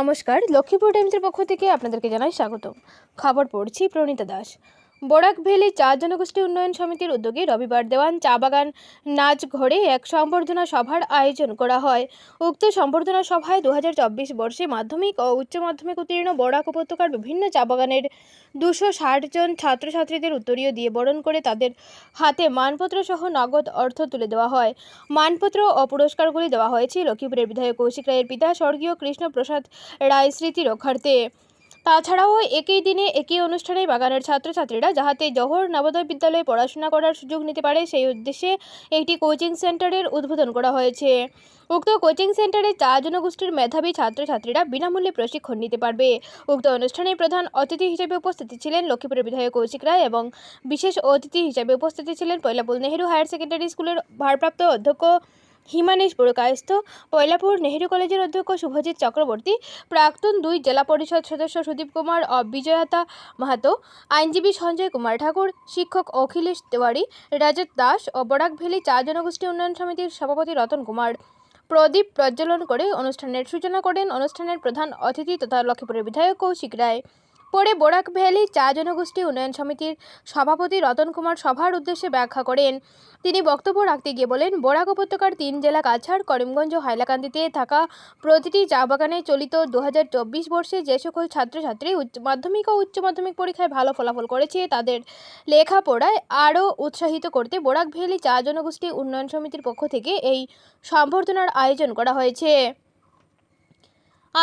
নমস্কার লক্ষ্মীপুর টাইমসের পক্ষ থেকে আপনাদেরকে জানাই স্বাগত খবর পড়ছি প্রণীতা দাস। বরাক ভ্যালি চা জনগোষ্ঠী উন্নয়ন সমিতির উদ্যোগে রবিবার দেওয়ান চা বাগান নাচ ঘরে এক সম্বর্ধনা সভার আয়োজন করা হয়। উক্ত সম্বর্ধনা সভায় দু হাজার চব্বিশ বর্ষে মাধ্যমিক ও উচ্চ মাধ্যমিক উত্তীর্ণ বরাক উপত্যকার বিভিন্ন চা বাগানের দুশো জন ছাত্রছাত্রীদের উত্তরীয় দিয়ে বরণ করে তাদের হাতে মানপত্র সহ নগদ অর্থ তুলে দেওয়া হয়। মানপত্র ও পুরস্কারগুলি দেওয়া হয়েছে লক্ষ্মীপুরের বিধায়ক কৌশিক রায়ের পিতা স্বর্গীয় কৃষ্ণপ্রসাদ রায় স্মৃতি রক্ষার্থে। তাছাড়াও একই দিনে একই অনুষ্ঠানে বাগানের ছাত্রছাত্রীরা যাহাতে জহর নবোদয় বিদ্যালয়ে পড়াশোনা করার সুযোগ নিতে পারে, সেই উদ্দেশ্যে একটি কোচিং সেন্টারের উদ্বোধন করা হয়েছে। উক্ত কোচিং সেন্টারে চা জনগোষ্ঠীর মেধাবী ছাত্রছাত্রীরা বিনামূল্যে প্রশিক্ষণ নিতে পারবে। উক্ত অনুষ্ঠানে প্রধান অতিথি হিসেবে উপস্থিত ছিলেন লক্ষ্মীপুরের বিধায়ক কৌশিক রায় এবং বিশেষ অতিথি হিসেবে উপস্থিত ছিলেন পয়লাপুল নেহেরু হায়ার সেকেন্ডারি স্কুলের ভারপ্রাপ্ত অধ্যক্ষ হিমানেশ বড়কায়স্থ পয়লাপুর নেহেরু কলেজের অধ্যক্ষ শুভজিৎ চক্রবর্তী, প্রাক্তন দুই জেলা পরিষদ সদস্য সুদীপ কুমার বিজয়াতা মাহাতো, আইনজীবী সঞ্জয় কুমার ঠাকুর, শিক্ষক অখিলেশ তেওয়ারি রাজত দাস ও বরাক ভ্যালি চা জনগোষ্ঠী উন্নয়ন সমিতির সভাপতি রতন কুমার। প্রদীপ প্রজ্বলন করে অনুষ্ঠানের সূচনা করেন অনুষ্ঠানের প্রধান অতিথি তথা লক্ষ্মীপুরের বিধায়ক কৌশিক রায়। পরে বরাক ভ্যালি চা জনগোষ্ঠী উন্নয়ন সমিতির সভাপতি রতন কুমার সভার উদ্দেশ্যে ব্যাখ্যা করেন। তিনি বক্তব্য রাখতে গিয়ে বলেন, বরাক উপত্যকার তিন জেলা কাছাড় করিমগঞ্জ ও হাইলাকান্দিতে থাকা প্রতিটি চা বাগানে চলিত দু হাজার চব্বিশ বর্ষে যে সকল ছাত্রছাত্রী উচ্চ মাধ্যমিক ও উচ্চ মাধ্যমিক পরীক্ষায় ভালো ফলাফল করেছে, তাদের লেখাপড়ায় আরও উৎসাহিত করতে বরাক ভ্যালি চা জনগোষ্ঠী উন্নয়ন সমিতির পক্ষ থেকে এই সম্বর্ধনার আয়োজন করা হয়েছে।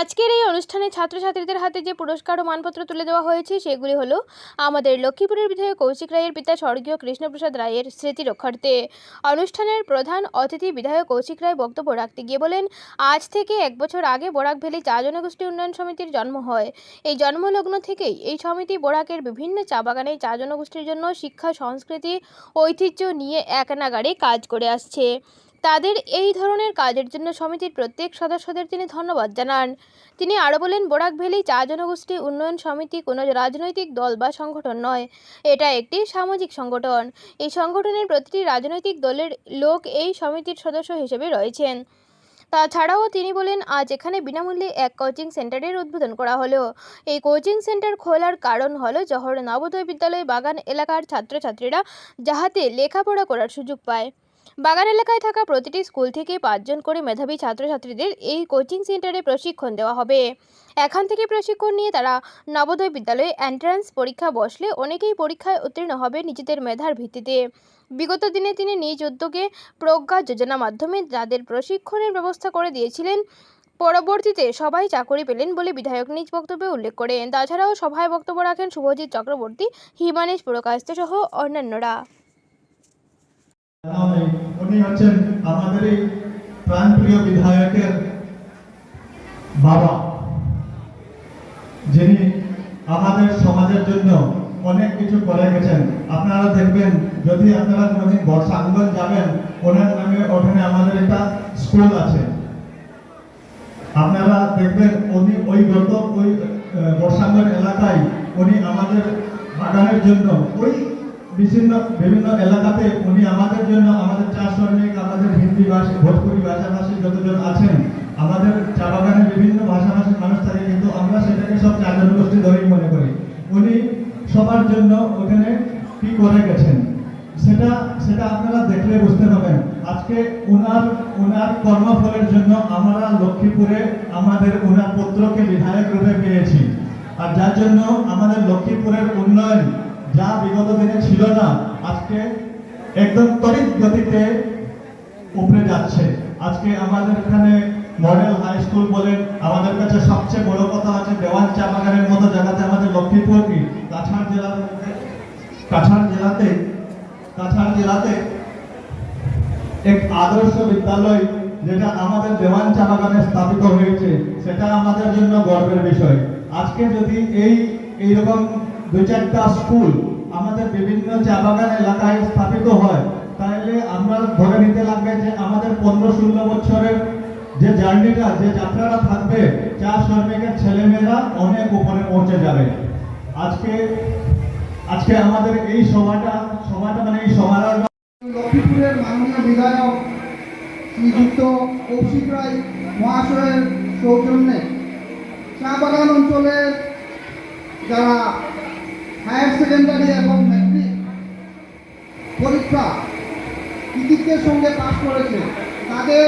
আজকের এই অনুষ্ঠানে ছাত্রছাত্রীদের হাতে যে পুরস্কার ও মানপত্র তুলে দেওয়া হয়েছে, সেগুলি হলো আমাদের লক্ষ্মীপুরের বিধায়ক কৌশিক রায়ের পিতা স্বর্গীয় কৃষ্ণপ্রসাদ রায়ের স্মৃতি রক্ষার্থে। অনুষ্ঠানের প্রধান অতিথি বিধায়ক কৌশিক রায় বক্তব্য রাখতে গিয়ে বলেন, আজ থেকে এক বছর আগে বরাক ভ্যালি চা জনগোষ্ঠী উন্নয়ন সমিতির জন্ম হয়। এই জন্মলগ্ন থেকেই এই সমিতি বরাকের বিভিন্ন চা বাগানে চা জনগোষ্ঠীর জন্য শিক্ষা, সংস্কৃতি, ঐতিহ্য নিয়ে এক নাগাড়ে কাজ করে আসছে। তাদের এই ধরনের কাজের জন্য সমিতির প্রত্যেক সদস্যদের তিনি ধন্যবাদ জানান। তিনি আরও বলেন, বরাক ভ্যালি চা জনগোষ্ঠী উন্নয়ন সমিতি কোনো রাজনৈতিক দল বা সংগঠন নয়। এটা একটি সামাজিক সংগঠন। এই সংগঠনের প্রতিটি রাজনৈতিক দলের লোক এই সমিতির সদস্য হিসেবে রয়েছেন। তাছাড়াও তিনি বলেন, আজ এখানে বিনামূল্যে এক কোচিং সেন্টারের উদ্বোধন করা হলো। এই কোচিং সেন্টার খোলার কারণ হলো জহর নবোদয় বিদ্যালয় বাগান এলাকার ছাত্রছাত্রীরা যাহাতে লেখাপড়া করার সুযোগ পায়। বাগান এলাকায় থাকা প্রতিটি স্কুল থেকে পাঁচজন করে মেধাবী ছাত্রছাত্রীদের এই কোচিং সেন্টারে প্রশিক্ষণ দেওয়া হবে। এখান থেকে প্রশিক্ষণ নিয়ে তারা নবোদয় বিদ্যালয়ে এন্ট্রান্স পরীক্ষা বসলে অনেকেই পরীক্ষায় উত্তীর্ণ হবে নিজেদের মেধার ভিত্তিতে। বিগত দিনে তিনি নিজ উদ্যোগে প্রজ্ঞা যোজনা মাধ্যমে যাদের প্রশিক্ষণের ব্যবস্থা করে দিয়েছিলেন। পরবর্তীতে সবাই চাকরি পেলেন বলে বিধায়ক নিজ বক্তব্যে উল্লেখ করেন। তাছাড়াও সভায় বক্তব্য রাখেন শুভজিৎ চক্রবর্তী, হিমানেশ পুরকায়স্থ সহ অন্যান্যরা। উনি হচ্ছেন আমাদের এই প্রাণপ্রিয় বিধায়কের বাবা, যিনি আমাদের সমাজের জন্য অনেক কিছু করে গেছেন। আপনারা দেখবেন, যদি আপনারা কোনোদিন বর্ষাঙ্গন যাবেন, ওনার নামে ওখানে আমাদের একটা স্কুল আছে। আপনারা দেখবেন, উনি ওই গত ওই বর্ষাঙ্গন এলাকায় উনি আমাদের বাগানের জন্য ওই বিভিন্ন বিভিন্ন এলাকাতে উনি আমাদের জন্য, আমাদের চা শ্রমিক, আমাদের হিন্দি ভাষী, ভোজপুরি ভাষাভাষী যতজন আছেন, আমাদের চা বাগানে বিভিন্ন ভাষাভাষীর মানুষ থাকে, কিন্তু আমরা সেটাকে সব চা জনগোষ্ঠী ধরেই মনে করি। উনি সবার জন্য ওখানে কি করে গেছেন? সেটা সেটা আপনারা দেখলে বুঝতে পারবেন। আজকে ওনার ওনার কর্মফলের জন্য আমরা লক্ষ্মীপুরে আমাদের ওনার পুত্রকে বিধায়ক রূপে পেয়েছি। আর যার জন্য আমাদের লক্ষ্মীপুরের উন্নয়ন যা বিগত দিনে ছিল না, আজকে একদম তড়িৎ গতিতে উপরে যাচ্ছে। আজকে আমাদের এখানে মডেল হাই স্কুল বলেন, আমাদের কাছে সবচেয়ে বড় কথা আছে দেওয়ান চা বাগানের মতো জায়গাতে আমাদের লক্ষ্মীপুর কি? কাছাড় জেলার, কাছাড় জেলাতে কাছাড় জেলাতে এক আদর্শ বিদ্যালয় যেটা আমাদের দেওয়ান চা বাগানে স্থাপিত হয়েছে, সেটা আমাদের জন্য গর্বের বিষয়। আজকে যদি এই, এইরকম দুই চারটা স্কুল আমাদের বিভিন্ন চা বাগান এলাকায় স্থাপিত হয়। তাহলে আমরা ধরে নিতে লাগবে যে আমাদের পনেরো ষোলো বছরের যে জার্নিটা, যে যাত্রাটা থাকবে, চা শ্রমিকের ছেলেমেয়েরা অনেক উপরে পৌঁছে যাবে। আজকে আজকে আমাদের এই সভাটা সভাটা মানে এই সমারোহ লক্ষ্মীপুরের মাননীয় বিধায়ক শ্রীযুক্ত কৌশিক রায় মহাশয়ের সৌজন্যে চা বাগান অঞ্চলের যারা হায়ার সেকেন্ডারি এবং ম্যাট্রিক পরীক্ষা কৃতিত্বের সঙ্গে পাশ করেছে। তাদের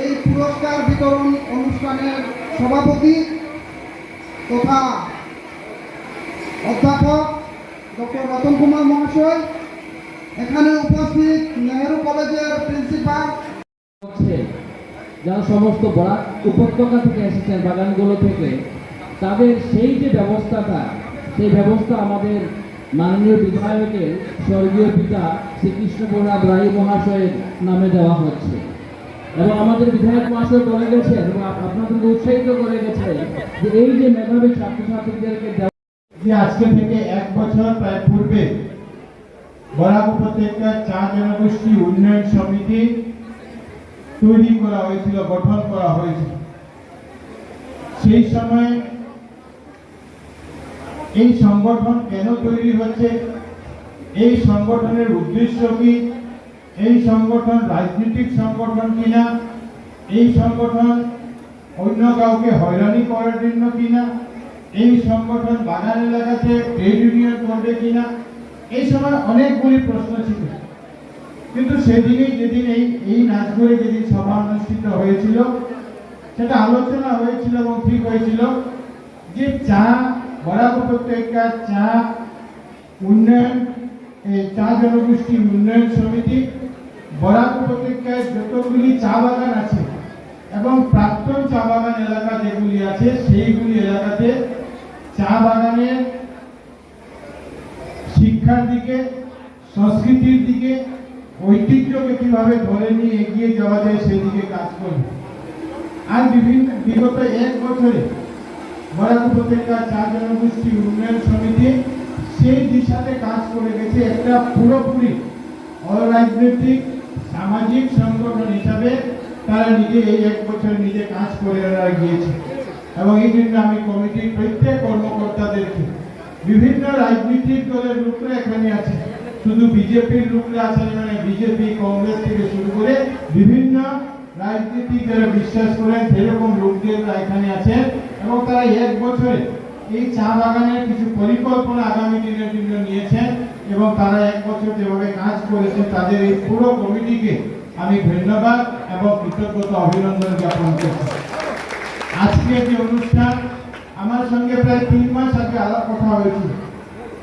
এই পুরস্কার বিতরণ অনুষ্ঠানের সভাপতি তথা অধ্যাপক ডক্টর রতন কুমার মহাশয়। এখানে উপস্থিত নেহেরু কলেজের প্রিন্সিপাল। যারা সমস্ত বরাক উপত্যকা থেকে এসেছেন, বাগানগুলো থেকে, তাদের সেই যে ব্যবস্থাটা, সেই ব্যবস্থা আমাদের মাননীয় বিধায়কের স্বর্গীয় পিতা শ্রীকৃষ্ণ প্রসাদ রায় মহাশয়ের নামে দেওয়া হচ্ছে। এবং আমাদের বিধায়ক মহাশয় বলে গেছেন এবং আপনাদেরকে উৎসাহিত করে গেছে যে এই যে মেধাবী ছাত্রছাত্রীদেরকে যে আজকে থেকে এক বছর প্রায় পূর্বে বরাক উপত্যকার চা জনগোষ্ঠী উন্নয়ন সমিতি তৈরি করা হয়েছিল, গঠন করা হয়েছিল। সেই সময় এই সংগঠন কেন তৈরি হচ্ছে? এই সংগঠনের উদ্দেশ্য কি? এই সংগঠন রাজনৈতিক সংগঠন কিনা? এই সংগঠন অন্য কাউকে হয়রানি করার জন্য কিনা? এই সংগঠন বাগান এলাকাতে ট্রেড ইউনিয়ন করবে কিনা? এই সময় অনেকগুলি প্রশ্ন ছিল। কিন্তু সেদিনেই যেদিন এই এই নাচগুলি যেদিন সভা অনুষ্ঠিত হয়েছিল, সেটা আলোচনা হয়েছিল এবং ঠিক হয়েছিল যে চা বরাক উপত্যকার চা উন্নয়ন, এই চা জনগোষ্ঠী উন্নয়ন সমিতি বরাক উপত্যকায় যতগুলি চা বাগান আছে এবং প্রাক্তন চা বাগান এলাকা যেগুলি আছে, সেইগুলি এলাকাতে চা বাগানের শিক্ষার দিকে, সংস্কৃতির দিকে, ঐতিহ্যকে কীভাবে ধরে নিয়ে এগিয়ে যাওয়া যায় সেদিকে কাজ করবে। আর বিভিন্ন বিগত এক বছরে বরাক উপত্যকা চা উন্নয়ন সমিতি সেই দিশাতে কাজ করে গেছে একটা পুরোপুরি অরাজনৈতিক, সামাজিক সংগঠন হিসাবে তারা নিজে এই এক বছর নিজে কাজ করে গিয়েছে। এবং এই জন্য আমি কমিটির প্রত্যেক কর্মকর্তাদেরকে বিভিন্ন রাজনৈতিক দলের লোকরা এখানে আছে। শুধু বিজেপির লোকরা আছেন মানে বিজেপি, কংগ্রেস থেকে শুরু করে বিভিন্ন রাজনীতি যারা বিশ্বাস করেন, সেরকম লোকদেররা এখানে আছেন এবং তারা এক বছরে এই চা বাগানের কিছু পরিকল্পনা আগামী দিনের জন্য নিয়েছেন এবং তারা এক বছর যেভাবে কাজ করেছে, তাদের এই পুরো কমিটিকে আমি ধন্যবাদ এবং কৃতজ্ঞতা অভিনন্দন জ্ঞাপন করছি। আজকে যে অনুষ্ঠান, আমার সঙ্গে প্রায় তিন মাস আগে আলাপ কথা হয়েছিল।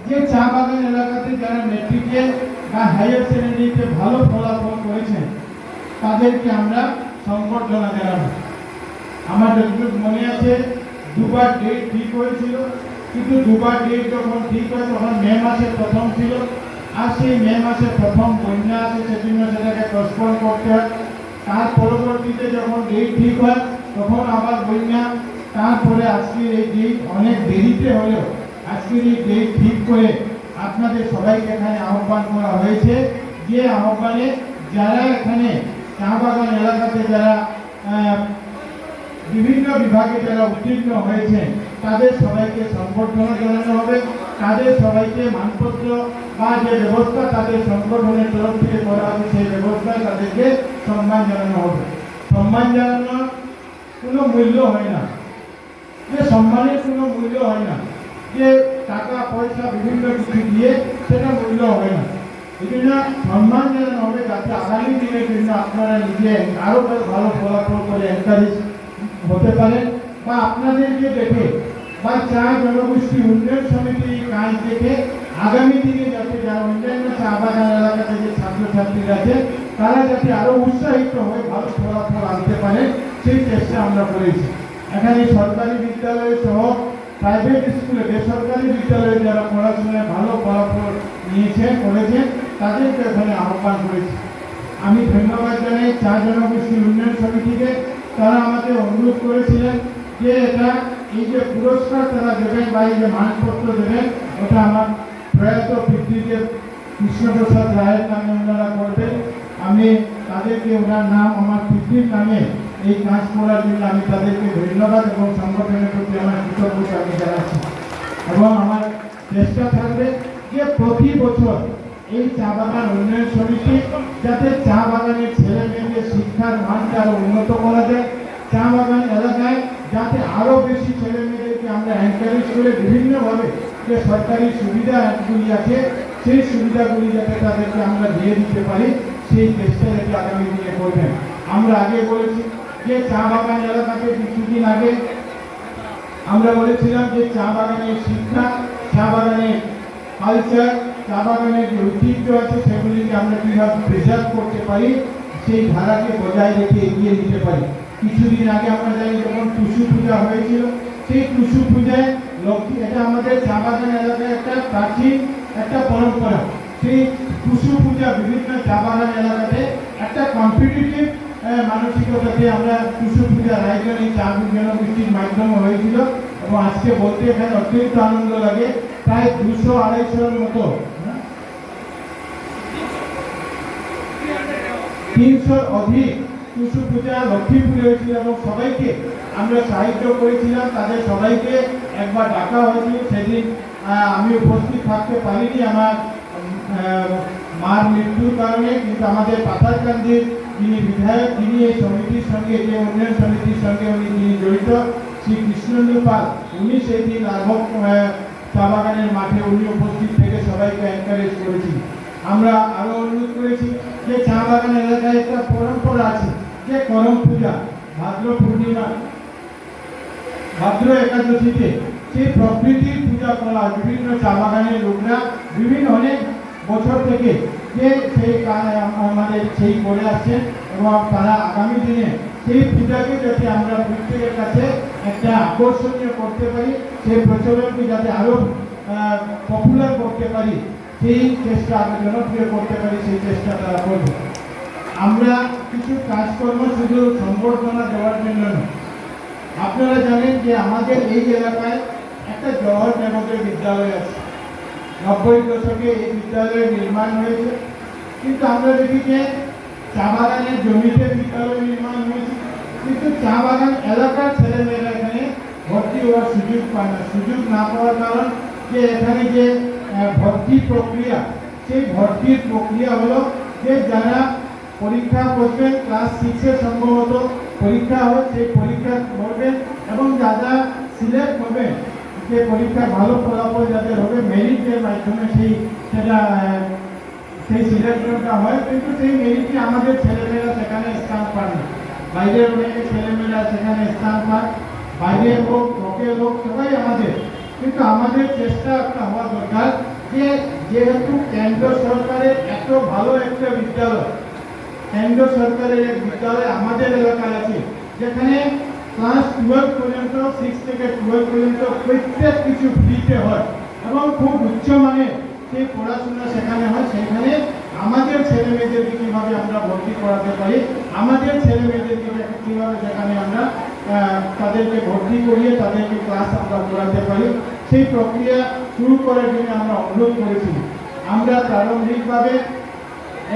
যে চা বাগান এলাকাতে যারা মেট্রিকে বা হায়ার সেকেন্ডারিতে ভালো ফলাফল করেছেন, তাদেরকে আমরা সংবর্ধনা জানাব। আমার যতটুকু মনে আছে দুবার ডেট ঠিক হয়েছিল, কিন্তু দুবার ডেট যখন ঠিক হয়, তখন মে মাসে প্রথম ছিল। আর সেই মে মাসে প্রথম বন্যা আছে সেজন্য সেটাকে পোস্টপোন করতে হয়। তার পরবর্তীতে যখন ডেট ঠিক হয়, তখন আবার বন্যা তারপরে আজকের এই ডেট অনেক দেরিতে হলেও আজকের এই ডেট ঠিক করে আপনাদের সবাইকে এখানে আহ্বান করা হয়েছে যে আহ্বানে যারা এখানে চা বাগান এলাকাতে যারা বিভিন্ন বিভাগে যারা উত্তীর্ণ হয়েছেন, তাদের সবাইকে সম্বর্ধনা জানানো হবে। তাদের সবাইকে মানপত্র বা যে ব্যবস্থা তাদের সংগঠনের তরফ থেকে করা হবে, সেই ব্যবস্থায় তাদেরকে সম্মান জানানো হবে। সম্মান জানানোর কোনো মূল্য হয় না। যে সম্মানের কোনো মূল্য হয় না। যে টাকা, পয়সা, বিভিন্ন কিছু দিয়ে সেটা মূল্য হবে না। জন্য সম্মান জানানো হবে, যাতে আগামী দিনের জন্য আপনারা নিজে আরও ভালো ফলাফল করে এনকারেজ হতে পারেন বা আপনাদেরকে দেখে বা চা জনগোষ্ঠী উন্নয়ন সমিতির কাজ দেখে আগামী দিনে যাতে যারা অন্যান্য চা বাগান এলাকাতে যে ছাত্রছাত্রীরা আছে, তারা যাতে আরও উৎসাহিত হয়ে ভালো ফলাফল আনতে পারে, সেই চেষ্টা আমরা করেছি। এখানে সরকারি বিদ্যালয় সহ প্রাইভেট স্কুলে বেসরকারি বিদ্যালয়ে যারা পড়াশোনায় ভালো ফলাফল নিয়েছে করেছেন তাদেরকে এখানে আহ্বান করেছি। আমি ধন্যবাদ জানাই চা জনগোষ্ঠী উন্নয়ন সমিতিকে তারা আমাকে অনুরোধ করেছিলেন যে এটা, এই যে পুরস্কার তারা দেবেন বা এই যে মানপত্র দেবেন, ওটা আমার প্রয়াত পিতৃদেব কৃষ্ণপ্রসাদ রায়ের নামে ওনারা করবেন। আমি তাদেরকে, ওনার নাম, আমার পিতৃর নামে এই কাজ করার জন্য আমি তাদেরকে ধন্যবাদ এবং সংগঠনের প্রতি আমার কৃতজ্ঞতা আমি জানাচ্ছি। এবং আমার চেষ্টা থাকবে যে প্রতি বছর এই চা বাগান উন্নয়ন সমিতি যাতে চা বাগানের ছেলে মেয়েদের শিক্ষার মানকে আরও উন্নত করা যায়। চা বাগান এলাকায় যাতে আরও বেশি ছেলে মেয়েদেরকে আমরা এনকারেজ করে বিভিন্নভাবে যে সরকারি সুবিধাগুলি আছে, সেই সুবিধাগুলি যাতে তাদেরকে আমরা দিয়ে দিতে পারি, সেই চেষ্টা যাতে আগামী দিনে করবেন। আমরা আগে বলেছি যে চা বাগান এলাকাতে কিছুদিন আগে আমরা বলেছিলাম যে চা বাগানের শিক্ষা, চা বাগানের কালচার চা বাগানের যে ঐতিহ্য আছে, সেগুলিকে আমরা কীভাবে প্রিজার্ভ করতে পারি, সেই ধারাকে বজায় রেখে এগিয়ে নিতে পারি। কিছুদিন আগে আমরা জানি যখন টুসু পূজা হয়েছিল, সেই টুসু পূজায় লক্ষ্মী, এটা আমাদের চা বাগান এলাকায় একটা প্রাচীন একটা পরম্পরা। সেই টুসু পূজা বিভিন্ন চা বাগান এলাকাতে একটা কম্পিটিটিভ মানসিকতাতে আমরা টুসু পূজা রায়গঞ্জ এই চা জনগোষ্ঠীর মাধ্যমে হয়েছিল। এবং আজকে বলতে এখানে অত্যন্ত আনন্দ লাগে, প্রায় দুশো আড়াইশোর মতো হ্যাঁ, তিনশোর অধিক টুসু পূজা লক্ষ্মীপুরে হয়েছিল এবং সবাইকে আমরা সাহায্য করেছিলাম। তাদের সবাইকে একবার ডাকা হয়েছিল। সেদিন আমি উপস্থিত থাকতে পারিনি আমার মার মৃত্যুর কারণে, কিন্তু আমাদের পাথারকান্দির যিনি বিধায়ক, তিনি এই সমিতির সঙ্গে, যে উন্নয়ন সমিতির সঙ্গে উনি যিনি জড়িত, শ্রী কৃষ্ণেন্দু পাল, উনি সেই দিন লাভক চা বাগানের মাঠে উনি উপস্থিত থেকে সবাইকে এনকারেজ করেছি আমরা আরও অনুরোধ করেছি যে চা বাগান এলাকায় একটা পরম্পরা আছে, যে করম পূজা, ভাদ্র পূর্ণিমা, ভাদ্র একাদশীতে সেই প্রকৃতির পূজা করা বিভিন্ন চা বাগানের লোকরা বিভিন্ন অনেক বছর থেকে যে সেই আমাদের সেই করে আসছে এবং তারা আগামী দিনে সেই পূজাকে যাতে আমরা প্রত্যেকের কাছে একটা আকর্ষণীয় করতে পারি, সেই প্রচলনকে যাতে আরও পপুলার করতে পারি সেই চেষ্টা আরও জনপ্রিয় করতে পারি, সেই চেষ্টা তারা করবে। আমরা কিছু কাজকর্ম শুধু সংবর্ধনা দেওয়ার জন্য নয়। আপনারা জানেন যে আমাদের এই এলাকায় একটা জওহর নবোদয় বিদ্যালয় আছে। নব্বই দশকে এই বিদ্যালয়ের নির্মাণ হয়েছে। কিন্তু আমরা দেখি যে চা বাগানের জমিতে বিদ্যালয় নির্মাণ হয়েছে। কিন্তু চা বাগান এলাকার ছেলেমেয়েরা এখানে ভর্তি হওয়ার সুযোগ পায় না। সুযোগ না পাওয়ার কারণ যে এখানে যে ভর্তি প্রক্রিয়া। সেই ভর্তির প্রক্রিয়া হলো যে যারা পরীক্ষা করবেন ক্লাস সিক্সে সম্ভবত পরীক্ষা হয় সেই পরীক্ষা করবেন এবং যারা সিলেক্ট হবেন যে পরীক্ষা ভালো ফলাফল যাদের হবে মেরিটের মাধ্যমে সেই, সেটা সেই সিলেকশনটা হয়। কিন্তু সেই মেরিটে আমাদের ছেলেমেয়েরা সেখানে স্থান পান না। বাইরের অনেক ছেলেমেয়েরা সেখানে স্থান পান বাইরের হোক লোকের হোক সবাই আমাদের। কিন্তু আমাদের চেষ্টা একটা হওয়া দরকার যে যেহেতু কেন্দ্র সরকারের এত ভালো একটা বিদ্যালয়, কেন্দ্র সরকারের এক বিদ্যালয় আমাদের এলাকায় আছে, যেখানে ক্লাস টুয়েলভ পর্যন্ত সিক্স থেকে টুয়েলভ পর্যন্ত প্রত্যেক কিছু ফ্রিতে হয় এবং খুব উচ্চমানের সেই পড়াশোনা সেখানে হয়। সেখানে আমাদের ছেলে মেয়েদেরকে কীভাবে আমরা ভর্তি করাতে পারি, আমাদের ছেলে মেয়েদেরকে কীভাবে সেখানে আমরা তাদেরকে ভর্তি করিয়ে তাদেরকে ক্লাস আমরা করাতে পারি। সেই প্রক্রিয়া শুরু করার জন্য আমরা অনুরোধ করেছি। আমরা প্রারম্ভিকভাবে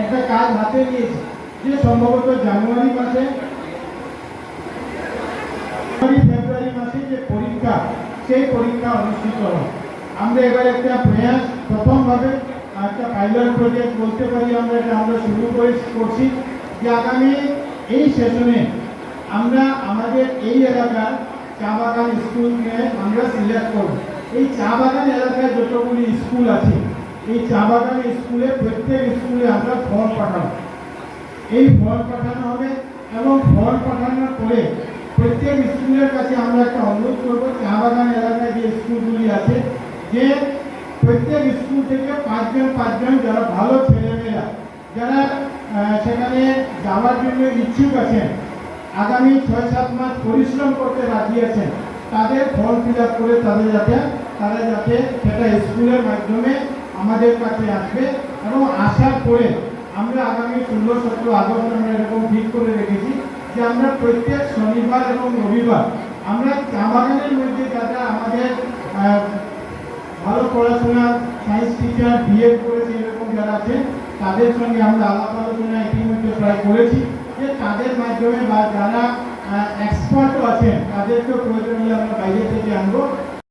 একটা কাজ হাতে নিয়েছি, যে সম্ভবত জানুয়ারি মাসে, জানুয়ারি, ফেব্রুয়ারি মাসে যে পরীক্ষা, সেই পরীক্ষা অনুষ্ঠিত হয় আমরা এবার একটা প্রয়াস প্রথমভাবে একটা পাইলট প্রজেক্ট বলতে পারি আমরা, এটা আমরা শুরু করে করছি। যে আগামী এই সেশনে আমরা আমাদের এই এলাকার চা বাগান স্কুলকে আমরা সিলেক্ট করব। এই চা বাগান এলাকায় যতগুলি স্কুল আছে, এই চা বাগান স্কুলে প্রত্যেক স্কুলে আমরা ফর্ম পাঠাবো। এই ফর্ম পাঠানো হবে এবং ফর্ম পাঠানোর পরে প্রত্যেক স্কুলের কাছে আমরা একটা অনুরোধ করব, চা বাগান এলাকায় যে স্কুলগুলি আছে, যে প্রত্যেক স্কুল থেকে পাঁচজন পাঁচজন যারা ভালো ছেলেমেয়েরা, যারা সেখানে যাওয়ার জন্য ইচ্ছুক আছেন আগামী ছয়, সাত মাস পরিশ্রম করতে রাজি আছেন, তাদের ফর্ম ফিল আপ করে তাদের যাতে, তারা যাতে সেটা স্কুলের মাধ্যমে আমাদের কাছে আসবে এবং আসার পরে আমরা আগামী ষোলো, সতেরো আগস্ট আমরা এরকম ঠিক করে রেখেছি যে আমরা প্রত্যেক শনিবার এবং রবিবার আমরা চা বাগানের মধ্যে যারা আমাদের ভালো পড়াশোনা সায়েন্স টিচার বিএড করেছে এরকম যারা আছেন, তাদের সঙ্গে আমরা আলাপ আলোচনা ইতিমধ্যে প্রায় করেছি। যে তাদের মাধ্যমে বা যারা এক্সপার্টও আছেন তাদেরকেও প্রয়োজনীয় আমরা বাইরে থেকে আনব।